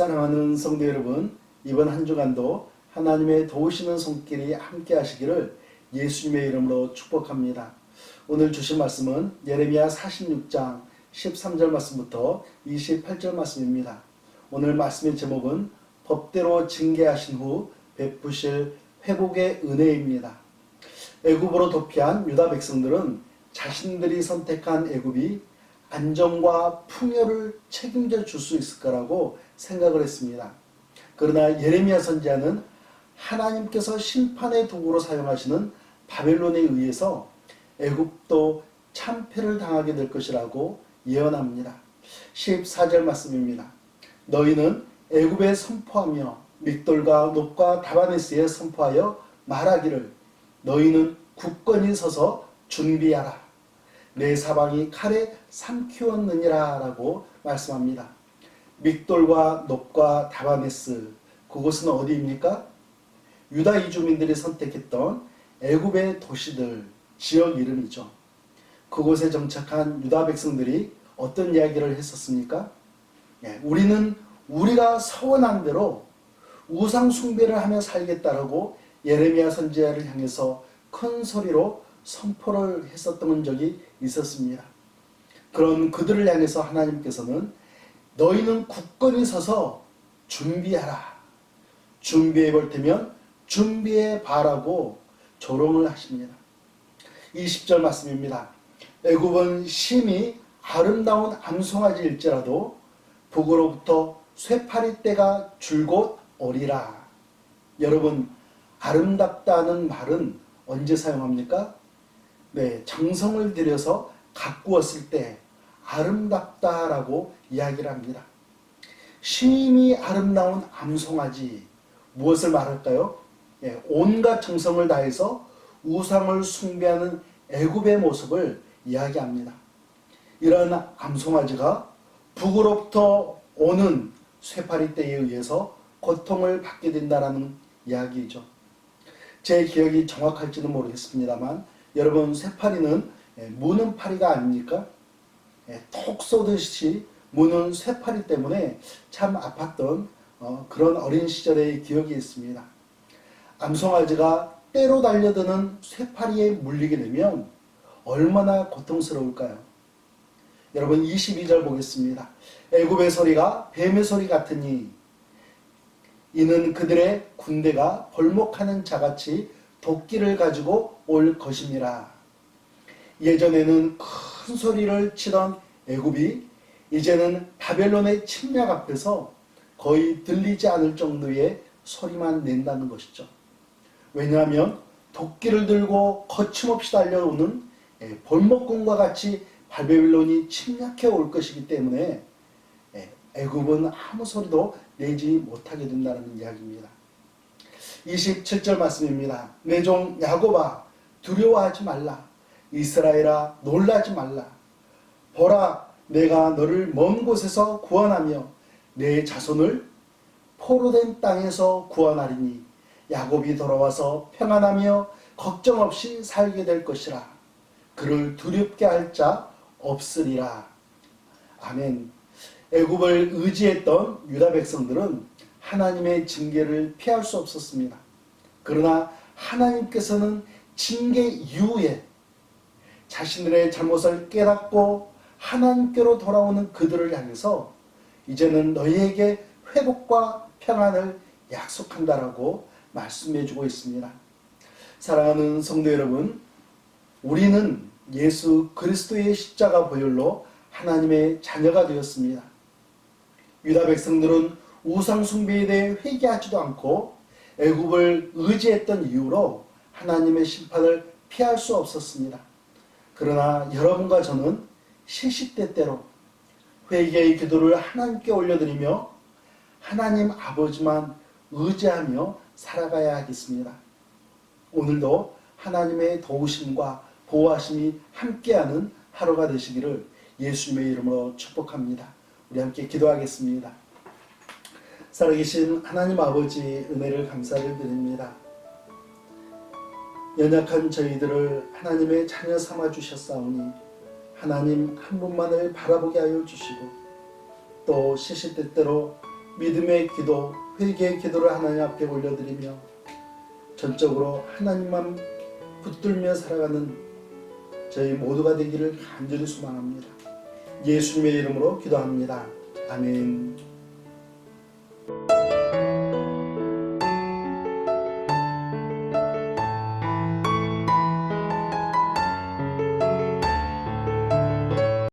사랑하는 성도 여러분, 이번 한 주간도 하나님의 도우시는 손길이 함께 하시기를 예수님의 이름으로 축복합니다. 오늘 주신 말씀은 예레미야 46장 13절 말씀부터 28절 말씀입니다. 오늘 말씀의 제목은 법대로 징계하신 후 베푸실 회복의 은혜입니다. 애굽으로 도피한 유다 백성들은 자신들이 선택한 애굽이 안정과 풍요를 책임져 줄 수 있을 거라고 생각을 했습니다. 그러나 예레미야 선지자는 하나님께서 심판의 도구로 사용하시는 바벨론에 의해서 애굽도 참패를 당하게 될 것이라고 예언합니다. 14절 말씀입니다. 너희는 애굽에 선포하며 믹돌과 높과 다바네스에 선포하여 말하기를 너희는 굳건히 서서 준비하라. 내 사방이 칼에 삼키웠느니라 라고 말씀합니다. 믹돌과 높과 다바네스 그곳은 어디입니까? 유다 이주민들이 선택했던 애굽의 도시들 지역 이름이죠. 그곳에 정착한 유다 백성들이 어떤 이야기를 했었습니까? 예, 우리는 우리가 서원한 대로 우상 숭배를 하며 살겠다라고 예레미야 선지자를 향해서 큰 소리로 선포를 했었던 적이 있었습니다. 그런 그들을 향해서 하나님께서는 너희는 굳건히 서서 준비하라. 준비해 볼 테면 준비해 봐라고 조롱을 하십니다. 20절 말씀입니다. 애굽은 심히 아름다운 암송아지일지라도 북으로부터 쇠파리 때가 줄곧 오리라. 여러분 아름답다는 말은 언제 사용합니까? 네, 정성을 들여서 가꾸었을 때 아름답다라고 이야기를 합니다. 심히 아름다운 암송아지 무엇을 말할까요? 예, 온갖 정성을 다해서 우상을 숭배하는 애굽의 모습을 이야기합니다. 이런 암송아지가 북으로부터 오는 쇠파리 때에 의해서 고통을 받게 된다라는 이야기죠. 제 기억이 정확할지는 모르겠습니다만 여러분 쇠파리는 예, 무는 파리가 아닙니까? 예, 톡 쏘듯이 무는 쇠파리 때문에 참 아팠던 어, 그런 어린 시절의 기억이 있습니다. 암송아지가 때로 달려드는 쇠파리에 물리게 되면 얼마나 고통스러울까요? 여러분 22절 보겠습니다. 애굽의 소리가 뱀의 소리 같으니 이는 그들의 군대가 벌목하는 자같이 도끼를 가지고 올 것임이라. 예전에는 큰 소리를 치던 애굽이 이제는 바벨론의 침략 앞에서 거의 들리지 않을 정도의 소리만 낸다는 것이죠. 왜냐하면 도끼를 들고 거침없이 달려오는 예, 볼목군과 같이 바벨론이 침략해 올 것이기 때문에 예, 애굽은 아무 소리도 내지 못하게 된다는 이야기입니다. 27절 말씀입니다. 내종 야곱아 두려워하지 말라. 이스라엘아 놀라지 말라. 보라 내가 너를 먼 곳에서 구원하며 내 자손을 포로된 땅에서 구원하리니 야곱이 돌아와서 평안하며 걱정 없이 살게 될 것이라. 그를 두렵게 할 자 없으리라. 아멘. 애굽을 의지했던 유다 백성들은 하나님의 징계를 피할 수 없었습니다. 그러나 하나님께서는 징계 이후에 자신들의 잘못을 깨닫고 하나님께로 돌아오는 그들을 향해서 이제는 너희에게 회복과 평안을 약속한다라고 말씀해 주고 있습니다. 사랑하는 성도 여러분, 우리는 예수 그리스도의 십자가 보혈로 하나님의 자녀가 되었습니다. 유다 백성들은 우상 숭배에 대해 회개하지도 않고 애굽을 의지했던 이유로 하나님의 심판을 피할 수 없었습니다. 그러나 여러분과 저는 시시때 때로 회개의 기도를 하나님께 올려드리며 하나님 아버지만 의지하며 살아가야 하겠습니다. 오늘도 하나님의 도우심과 보호하심이 함께하는 하루가 되시기를 예수님의 이름으로 축복합니다. 우리 함께 기도하겠습니다. 살아계신 하나님 아버지 은혜를 감사를 드립니다. 연약한 저희들을 하나님의 자녀 삼아 주셨사오니 하나님 한 분만을 바라보게 하여 주시고 또 시시때때로 믿음의 기도, 회개의 기도를 하나님 앞에 올려드리며 전적으로 하나님만 붙들며 살아가는 저희 모두가 되기를 간절히 소망합니다. 예수님의 이름으로 기도합니다. 아멘.